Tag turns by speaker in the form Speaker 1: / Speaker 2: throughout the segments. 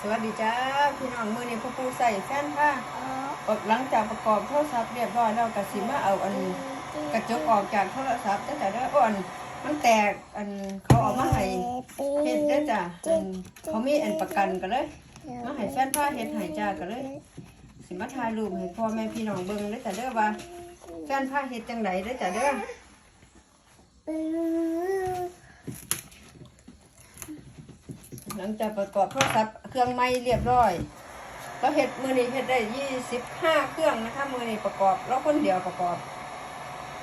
Speaker 1: สวัสดีจ้าพี่น้องมือนี้พ่อปูใส่แฟนค่ะหลังจากประกอบโทรศัพท์เรียบร้อยแล้วก็สิมาเอาอันกระจกออกจากโทรศัพท์จ้าแต่เด้ออ่อนมันแตกอันเขาเอามาให้เฮ็ดเด้อจ้ะอันเขามีอันประกันก็เลยมาให้แฟนผ้าเฮ็ดให้จ้าก็เลย สิมาถ่ายรูปให้พ่อแม่พี่น้องเบิ่งเด้อจ้ะเด้อว่าแฟนผ้าเฮ็ดจังไดเด้อจ้ะเด้อ หลังจากประกอบโทรศัพท์เครื่องไม้เรียบร้อย ก็เฮ็ดมือนี้เฮ็ดได้ยี่สิบห้าเครื่องนะคะมือนี้ประกอบแล้วคนเดียวประกอบ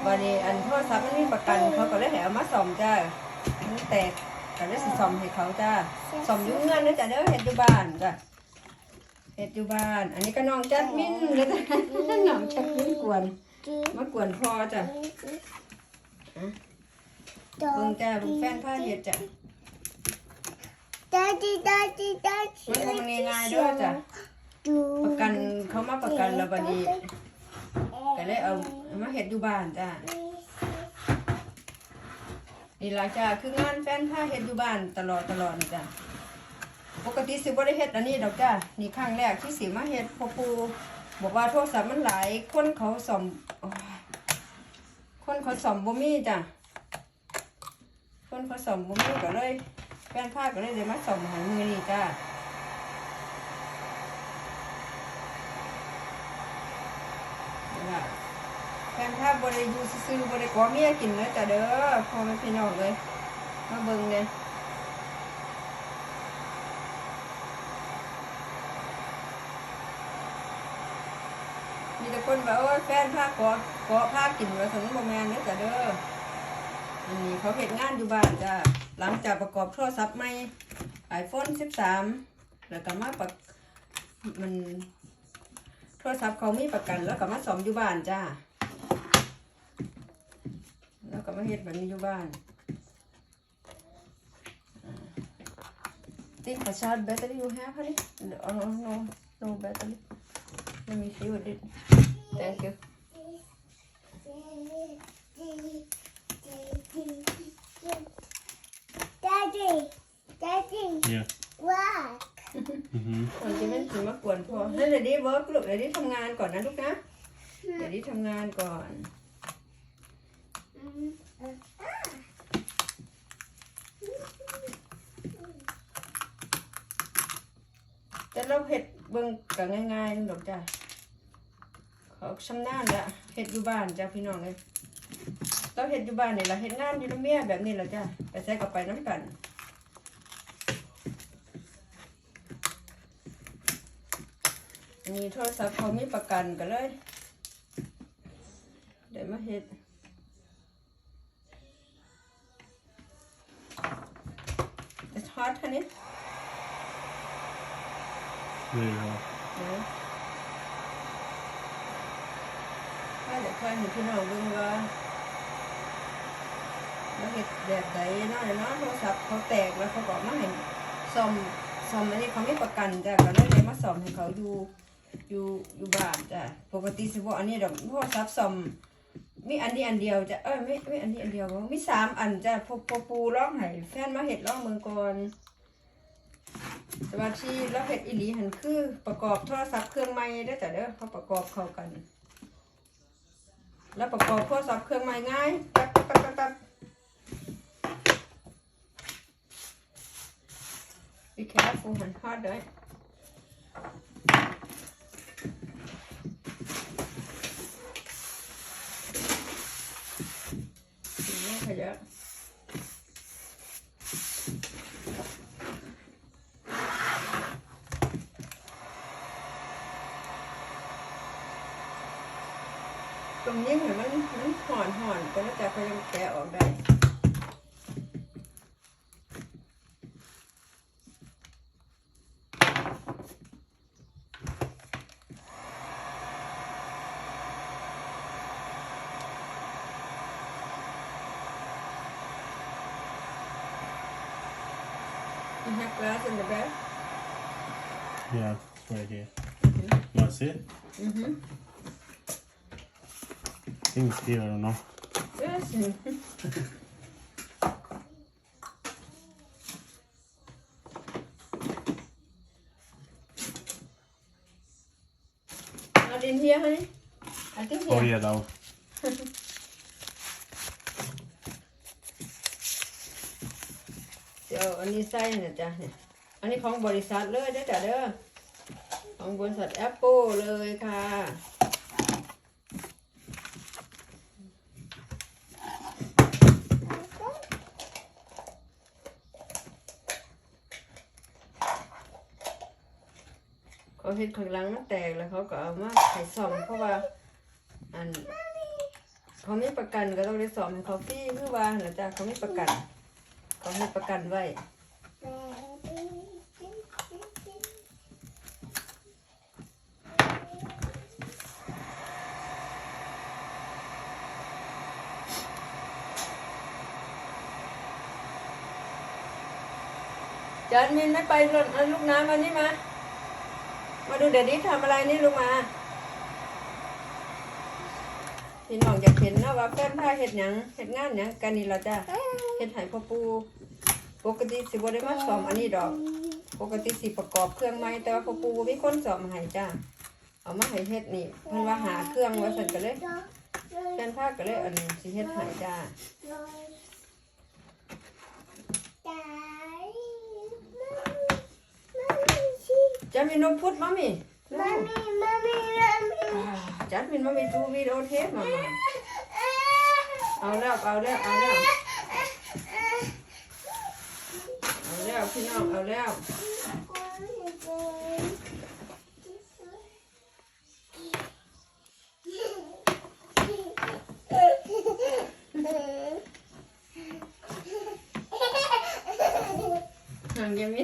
Speaker 1: วันนี้อันโทรศัพท์มันมีประกันเขาก็เลยให้เอามาซ่อมจ้ามันแตกก็เลยสิซ่อมให้เขาจ้าซ่อมอยุ่งเงินนะจ้ะเด้อเฮ็ดอยู่บ้านจ้ะเฮ็ดอยู่บ้าน อันนี้ก็น้องจัดมินเลยจ้ะน้องจัดมินกวนมากวนพ่อจ้ะเบิ่งจ้าเบิ่งแฟนผ้าเฮ็ดจ้ะ
Speaker 2: Daddy, daddy, daddy.
Speaker 1: มันคงง่ายๆเด้วยจ้ะประกันเขามาประกันแล้วบัดนี้ก็เลยเอาเอามาเฮ็ดอยู่บ้านจ้ะนี่ล่ะจ้ะคืองานแฟนผ้าเฮ็ดอยู่บ้านตลอดตลอดนี่จ้ะปกติสิบ่ได้เฮ็ดอันนี้ดอกจ้ะนี่ครั้งแรกที่สิมาเฮ็ดพ่อปู่บอกว่าโทรศัพท์มันหลายคนเขาซ่อมโอ้ยคนเขาซ่อมบ่มีจ้ะคนเขาซ่อมบ่มีก็เลยแฟนผ้าก็เลยได้มาซ่อมให้มือนี่จ้าแฟนภาบริยูซื้อบริกว่าเมียกินเลยแต่เด้อพอแม่พี่น้องเลย มาเบิ่งเนี่ยมีแต่คนแบบว่าแฟนภาพขอขอภากินไว้สมบูรณ์แมนเลยแต่เด้ออันนี้เขาเห็นงานอยู่บ้านจ้ะ หลังจากประกอบโทรศัพท์ใหม่ไอโฟน13 แล้วก็มาประมันโทรศัพท์เขามีประกัน แล้วก็มาสอมอยู่บ้านจ้า แล้วก็มาเฮ็ดแบบนี้อยู่บ้าน Think a short battery you have, honey? No, no, no, no battery. Let me see what it. Thank you.
Speaker 2: Daddy, daddy,
Speaker 3: Yeah.
Speaker 2: what?
Speaker 3: Mm-hmm.
Speaker 1: คนจะไม่ถึงมากวนพอนั่นเดี๋ยวนี้เวิร์กลูกเดี๋ยวนี้ทำงานก่อนนะลูกนะเดี๋ยวนี้ทำงานก่อน แต่เราเห็ดเบิ่งก็ง่ายๆนึงดอกจ้ะเขาชำนาญละเห็ดอยู่บ้านจ้ะพี่น้องเลย เราเห็ดอยู่บ้านนี่ละเห็ดงานอยู่น้ำเมียแบบนี้ละจ้ะไปใส่กับไปน้ำกันอันนี้โทรศัพท์เขามีประกันกันเลยเดี๋ยวมาเห็ดจะทอดท่านี้
Speaker 3: Very well.
Speaker 1: นะถ้าเดี๋ยวค่อยเห็นพี่น้องเบิ่งว่า แล้วเห็ดแบบไหนเนาะเดี๋ยนาะโทรศัพท์เขาแตกแล้วเขาบอกมาให้ซ่อมซ่อมอันนี้เขาไม่ประกันจ้ะก็เลยมาซ่อมให้เขาอยู่อยู่อยู่บ้านจ้ะปกติสิบ่อันนี้ดอกโทรศัพท์ซ่อมมีอันนี้อันเดียวจ้ะเอ้ยไม่ไม่อันนี้อันเดียวมีสามอันจ้ะพวกพวกปูร้องให้แฟนมาเห็ดร้องเมืองก่อนสมาธิแล้วเห็ดอีหลีหันคือประกอบโทรศัพท์เครื่องใหม่ได้จ้ะเด้อเขาประกอบเข้ากัน แล้วประกอบโทรศัพท์เครื่องใหม่ง่ายแป๊บแป๊บแป๊บแป๊บแป๊บ Be careful and hard, right? Yeah, yeah. glass in the back?
Speaker 3: Yeah, it's right here. Mm-hmm. You want to see it?
Speaker 1: Mm-hmm.
Speaker 3: I think it's here, I don't know.
Speaker 1: Yes. Not in here, honey? I think
Speaker 3: oh,
Speaker 1: here. Oh, yeah, that. นนี้ใส่นะจ๊ะเนี่ย อันนี้ของบริษัทเลยเด้อจ้ะเด้อ ของบริษัทแอปเปิลเลยค่ะเขาเห็นข้างหลังมันแตกแล้วเขาก็เอามาให้ซ่อมเพราะว่าอันเขาไม่ประกันก็ต้องได้ซ่อมให้เขาฟรีคือว่านะจ๊ะเขาไม่ประกัน เขาให้ประกันไว้ จานมินไม่ไปรถเอาลูกน้ำมานี่มา มาดูเดี๋ยวนี้ทำอะไรนี่ลูกมาพี่น้องจะเห็นนะว่าแฟนผ้าเห็ดหยังเห็ดงานหยังกันนี่ละจ้ะเห็ดไห้พ่อปู ปกติสิบ่ได้มาสอมอันนี้ดอก ปกติสิประกอบเครื่องไม้แต่ว่าพ่อปูบ่มีคนสอมให้จ้ะเอามาให้เฮ็ดนี่เพิ่นว่าหาเครื่องว่าซั่นก็เลยแฟนผ้าก็เลยอันนี้สิเฮ็ดให้จ้า จะมีนมพุดมัมมี่
Speaker 2: Mommy, mommy, mommy.
Speaker 1: จัดมินมัมมี่ดูวิดีโอเทปมามาเอาแล้วเอาแล้วเอาแล้วเอาแล้วพี่น้องเอาแล้วห่างยังมิ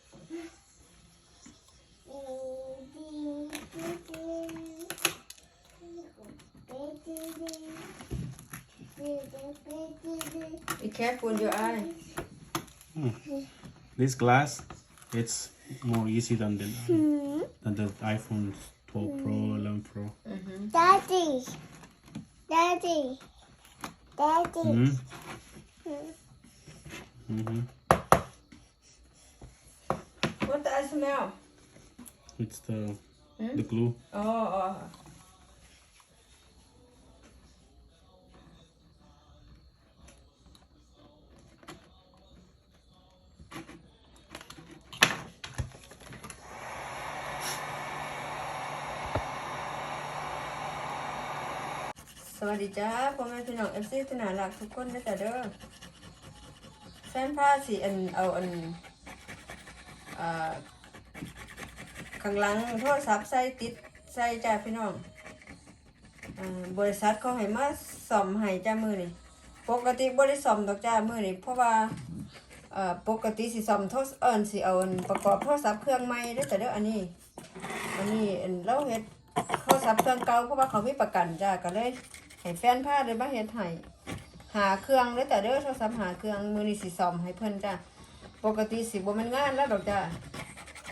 Speaker 2: is cool,
Speaker 1: Be careful your eye
Speaker 3: This glass, it's more easy than the than the iPhone 12 Pro, 11 Pro.
Speaker 2: Daddy, Daddy, Daddy.
Speaker 3: Mm. hmm
Speaker 1: What the smell
Speaker 3: It's the
Speaker 1: Hmm?
Speaker 3: the glue.
Speaker 1: อ๋อ สวัสดีจ้าพ่อแม่พี่น้องเอฟซีที่น่ารักทุกคนนะจ๊ะเด้อแฟนผ้าสีอันเอาอันข้างหลังโทรศัพท์ใส่ติดใส่จ้าพี่น้องอบริษัทเขาให้มาซ่อมให้จ้ามือนี่ปกติบริซ่อมดอกจ้ามือนี่เพราะว่าปกติสิซ่อมโทรเอินสิเอาอันประกอบโทรศัพท์เครื่องใหม่เด้แต่เด้ออันนี้อันนี้เราเฮ็ดโทรศัพท์เครื่องเก่าเพราะว่าเขาไมีประกันจ้าก็เลย ให้แฟนพาเลยมาเฮ็ดให้หาเครื่องเลยแต่เด้อโทรศัพท์หาเครื่องมือนี้สิซ่อมให้เพิ่นจ้าปกติสิบ่ม่นงานแล้วดอกจ้า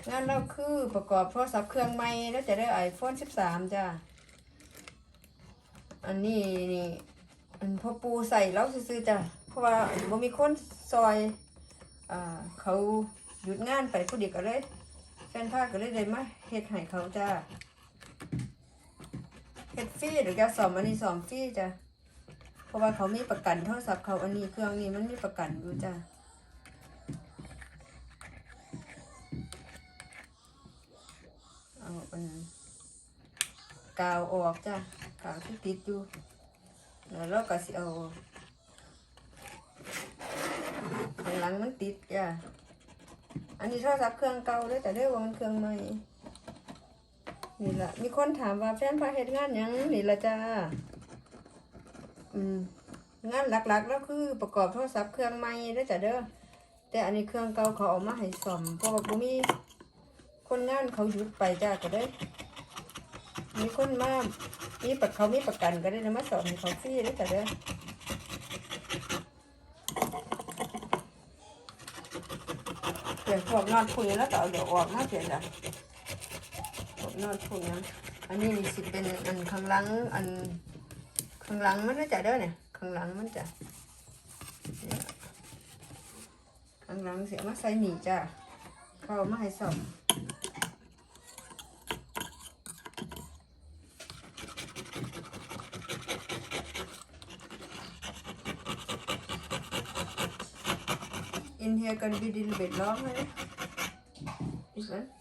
Speaker 1: งานเราคือประกอบโทรศัพท์เครื่องใหม่แล้วจะได้ iPhone 13 จ้าอันนี้นี่อันพ่อปูใส่เราซื้อๆจ้าเพราะว่าบ่มีคนซอยอ่าเขาหยุดงานไปผู้เดียวก็เลยแฟนพาก็เลยได้มาเฮ็ดให้เขาจ้า ฟรีหรือจะสอมอันนี้สอมฟรีจ้ะเพราะว่าเขามีประกันโทรศัพท์เขาอันนี้เครื่องนี้มันมีประกันอยู่จ้ะเอาอันกาวออกจ้ะกาวที่ติดอยู่แล้วเราก็สิเอาข้างหลังมันติดจ้ะอันนี้โทรศัพท์เครื่องเก่าเลยแต่ได้ว่ามันเครื่องใหม่ นี่ละมีคนถามว่าแฟนพาเฮ็ดงานยังนี่ละจ้าอืมงานหลักๆแล้วคือประกอบโทรศัพท์เครื่องใหม่เด้อจ้ะเด้อแต่อันนี้เครื่องเก่าเขาเอามาให้ซ่อมเพราะว่าบ่มีคนงานเขาหยุดไปจ้าก็ได้มีคนมามีประเขามีประกันก็ได้นะมาสอนให้เขาฟรีได้แต่เด้อเปลี่ยนพวกนอนคุยแล้วก็เอเดี๋ยวออกมาเปลี่ยนละ พวกนอนคุยนะอันนี้นี่สิเป็นอันข้างหลังอันข้างหลังมันน่าจะเด้อเนี่ยข้างหลังมันจะข้างหลังเสียมาใส่หนีจ้าเข้ามาให้สอบ In here can be a little bit longer. This one.
Speaker 3: Yeah.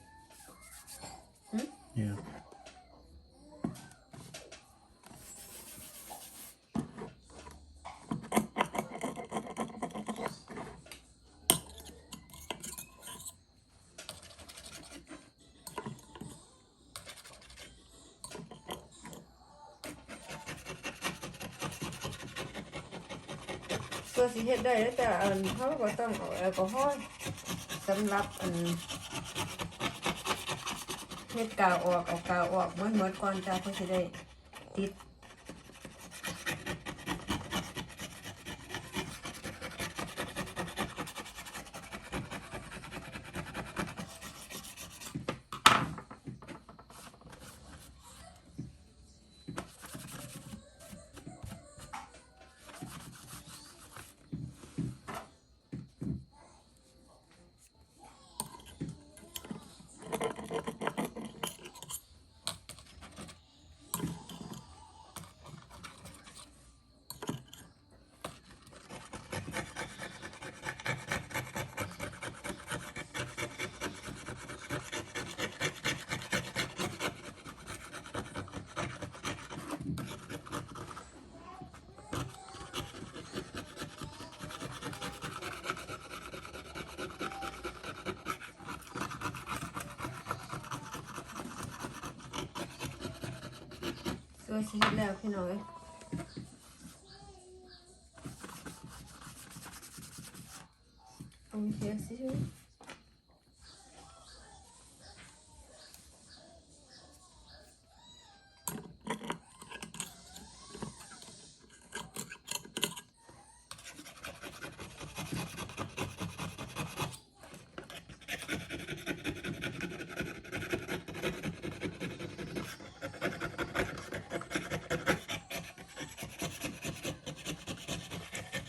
Speaker 1: ตัวสิเฮ็ดได้แล้วแต่อันเขาก็ต้องเอาแอลกอฮอล์สำหรับอันเฮ็ดกาวออกเอากาวออกหมือนเหมือนก่อนจ้าเพื่อสิได้ติด ตัวสีแล้วพี่น้อยเอาเทียสิช่วย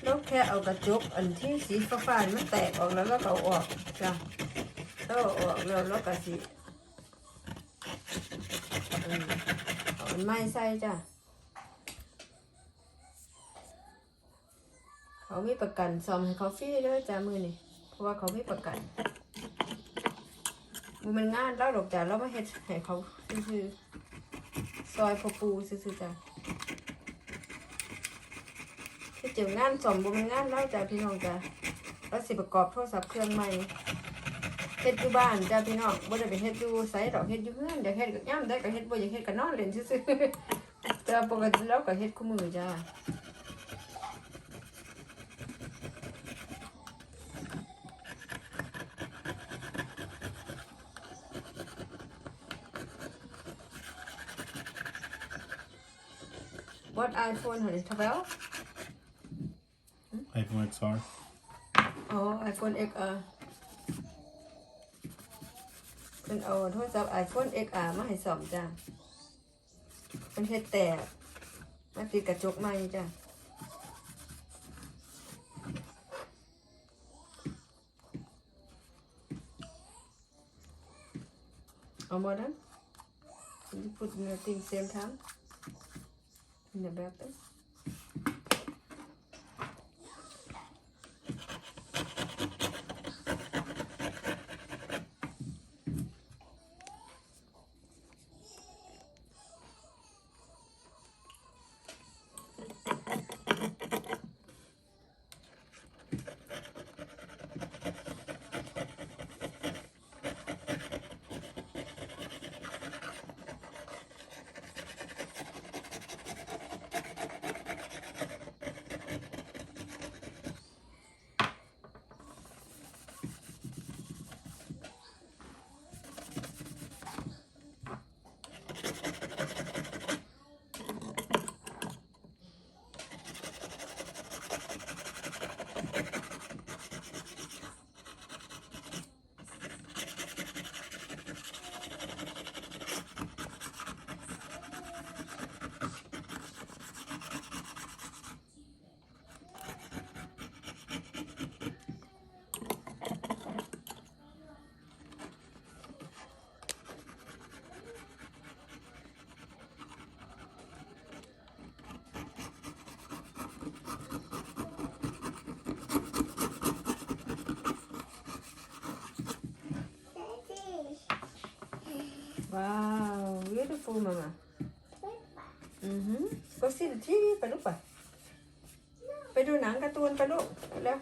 Speaker 1: แล้วแค่เอาก ระจกอันที่สีฟ้าๆนี่มันแตกออกแล้วแล้วก็เอาออกจ้ะแล้วเอาออกแล้วแล้วก็สีมันไม้ใส่จ้ะเขาไมีประกันซ่อมให้เขาฟรีเลยจ้ะมือนี่เพราะว่าเขาไมีประกันมันงานแล้วหรอกจ้ะเรามาเฮ็ดให้เขาซื่อซอยพอปูซื่อจ้ะ ที่เจองานสมบูรณ์งานแล้วจ้ะพี่น้องจ้ะแล้วสิประกอบโทรศัพท์เครื่องใหม่เฮ็ดอยู่บ้านจ้ะพี่น้องบ่ได้ไปเฮ็ดอยู่ไสดอกเฮ็ดอยู่เฮือนเดี๋ยวเฮ็ดก็ย่ํได้ก็เฮ็ดบ่อยากเฮ็ดก็นอนเล่นซื่อๆแต่ปกติแล้วก็เฮ็ดคู่มือจ้ะ What iPhone honey 12
Speaker 3: iPhone XR.
Speaker 1: อ๋อ iPhone XR เพิ่นเอาโทรศัพท์ iPhone XR มาให้ซ่อมจ้ะเพิ่นเฮ็ดแตกมาติดกระจกใหม่จ้ะเอาหมดนั้น You put in the thing same time in the bathroom มามาอือหือก็สิที่ไปลูกไปไปดูหนังการ์ตูนไปลูกแล้ว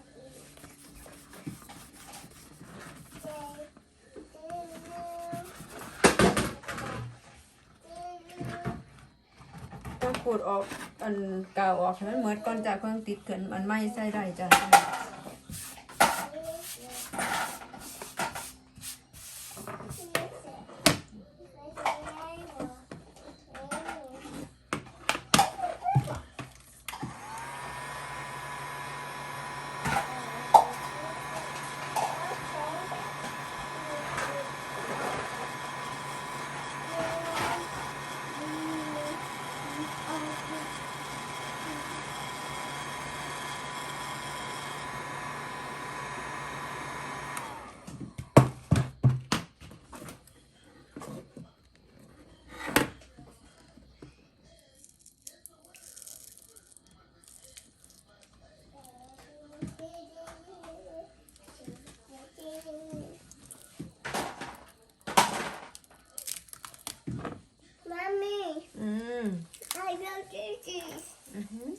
Speaker 1: ต้องขูดออกอันกาวออกให้มันเหมือนก่อนจากเครื่องติดเกินมันไม่ใส่ได้จ้ะ
Speaker 2: Mommy,
Speaker 1: อืม
Speaker 2: I love this.
Speaker 1: อือหือ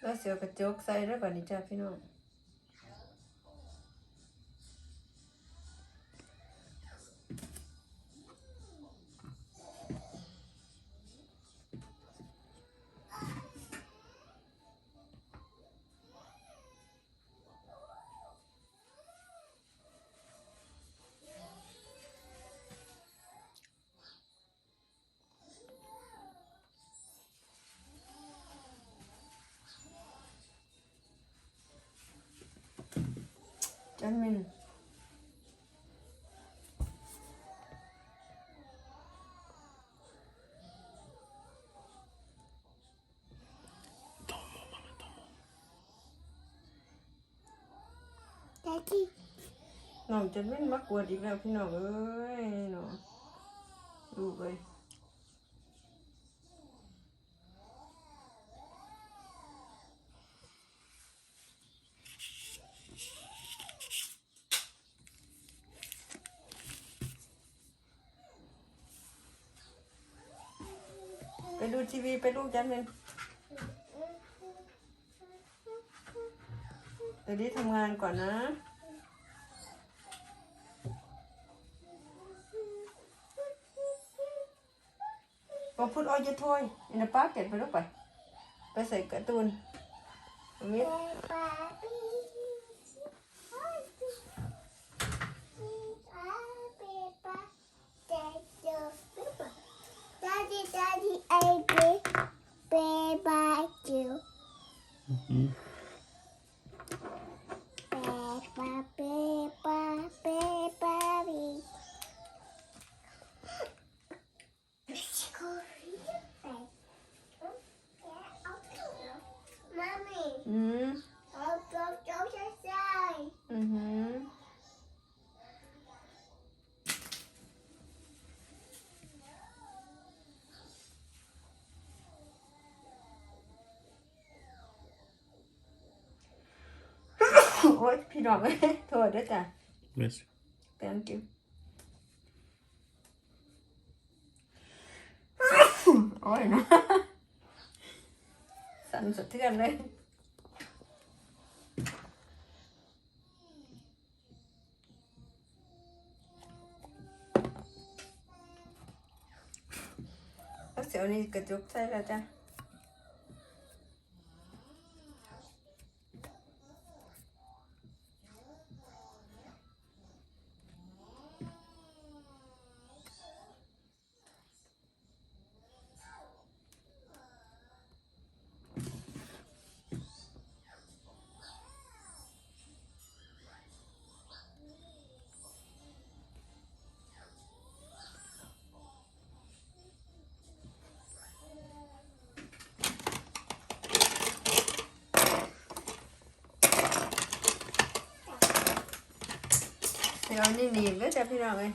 Speaker 1: แล้วเสียว กระจกใส่แล้วแบบนี้จ้าพี่น้อง จันมิน
Speaker 2: Daddy,
Speaker 1: น้องจันมินมากวดอีกแล้วพี่น้องเอ้ยเนาะดูกเลย ดูทีวีไปลูกจันมินเดี๋ยวนี้ทำงานก่อนนะ Go put all your toy in the pocket ไปลูกไป ไปใส่กระตูนตรงนี้
Speaker 2: Daddy, Daddy, I did Peppa too.
Speaker 3: Mhm.
Speaker 2: Peppa, Peppa, Peppa Pig. Mommy,
Speaker 1: อืม
Speaker 2: I'll go to the side.
Speaker 1: อือหือ โอ๊ยพี่น้องเอ้ยโทษด้วยจ้ะ
Speaker 3: Yes.
Speaker 1: thank you โอ้ยนะสั่นสะเทือนเลยเอาเสียวนี่กระจุกใส่แล้วจ้ะ เดี๋ยวนี่หนีบแล้วจ้ะพี่น้องเอ้ย